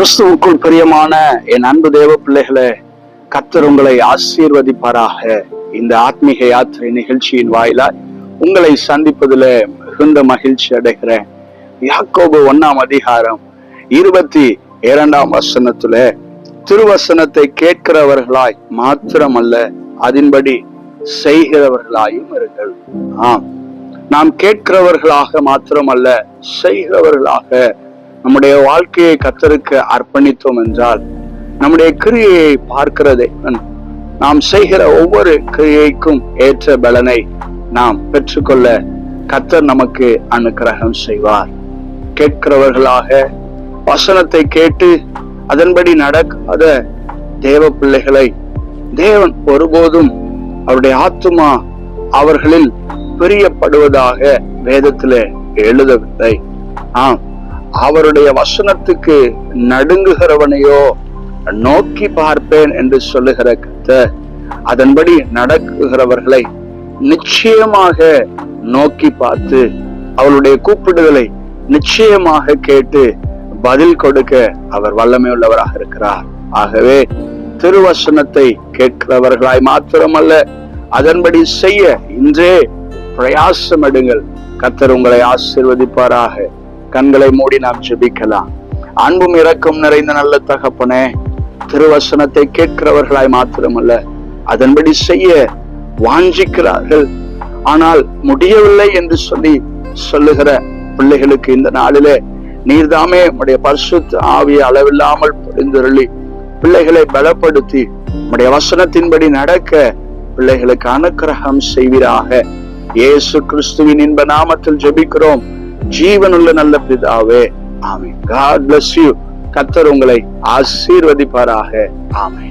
கிறிஸ்துவுக்குள் பிரியமான என் அன்பு தேவ பிள்ளைகளே கத்தர் உங்களை ஆசீர்வதிப்பாராக. இந்த ஆத்மீக யாத்திரை நிகழ்ச்சியின் வாயிலாய் உங்களை சந்திப்பதில் மிகுந்த மகிழ்ச்சி அடைகிறேன். யாக்கோபு ஒன்னாம் அதிகாரம் இருபத்தி இரண்டாம் வசனத்துல திருவசனத்தை கேட்கிறவர்களாய் மாத்திரமல்ல அதன்படி செய்கிறவர்களாயும் இருங்கள். ஆம். நாம் கேட்கிறவர்களாக மாத்திரமல்ல செய்கிறவர்களாக நம்முடைய வாழ்க்கையை கத்தருக்கு அர்ப்பணித்தோம் என்றால் நம்முடைய கிரியையை பார்க்கிறதே நாம் செய்கிற ஒவ்வொரு கிரியைக்கும் ஏற்ற பலனை நாம் பெற்றுக்கொள்ள கத்தர் நமக்கு அனுக்கிரகம் செய்வார். கேட்கிறவர்களாக வசனத்தை கேட்டு அதன்படி நடக்காத தேவ பிள்ளைகளை தேவன் ஒருபோதும் அவருடைய ஆத்துமா அவர்களில் பிரியப்படுவதாக வேதத்தில் எழுதவில்லை. ஆம். அவருடைய வசனத்துக்கு நடுங்குகிறவனையோ நோக்கி பார்ப்பேன் என்று சொல்லுகிற கத்த அதன்படி நடக்குகிறவர்களை நிச்சயமாக நோக்கி பார்த்து அவளுடைய கூப்பிடுதலை நிச்சயமாக கேட்டு பதில் கொடுக்க அவர் வல்லமை உள்ளவராக இருக்கிறார். ஆகவே திருவசனத்தை கேட்கிறவர்களாய் மாத்திரமல்ல அதன்படி செய்ய இன்றே பிரயாசம் எடுங்கள். கத்தர் உங்களை ஆசிர்வதிப்பாராக. கண்களை மூடி நாம் ஜெபிக்கலாம். அன்பும் இறக்கம் நிறைந்த நல்ல தகப்பனே திருவசனத்தை கேட்கிறவர்களாய் மாத்திரமல்ல அதன்படி செய்ய வாஞ்சிக்கிறார்கள். ஆனால் முடியவில்லை என்று சொல்லி சொல்லுகிற பிள்ளைகளுக்கு இந்த நாளிலே நீர்தாமே உடைய பரிசுத்த ஆவிய அளவில்லாமல் பொழிந்தருளி பிள்ளைகளை பலப்படுத்தி உடைய வசனத்தின்படி நடக்க பிள்ளைகளுக்கு அனுக்கிரகம் செய்வீராக. இயேசு கிறிஸ்துவின் இன்ப நாமத்தில் ஜெபிக்கிறோம். ஜீவனுள்ள நல்ல பிதாவே ஆமை காட் பிளஸ் யூ கத்தர் உங்களை ஆசீர்வதிப்பாராக. ஆமை